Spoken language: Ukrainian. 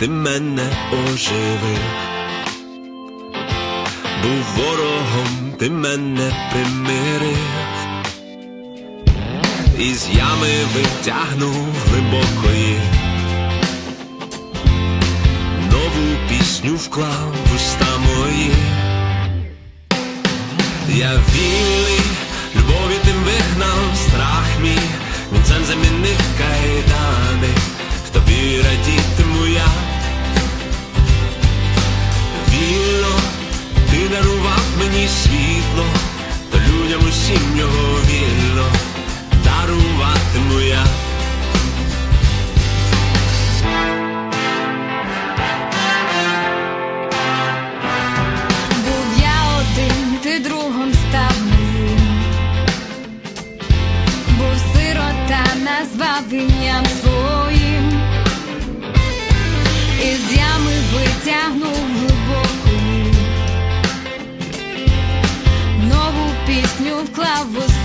ти мене оживив. Був ворогом, ти мене примирив, із ями витягнув глибокої, нову пісню вклав в уста мої. Я вільний, ти другом став моїм. Був сирота, назвав ім'ям своїм. Із ями витягнув глибоку, Нову пісню вклав мої.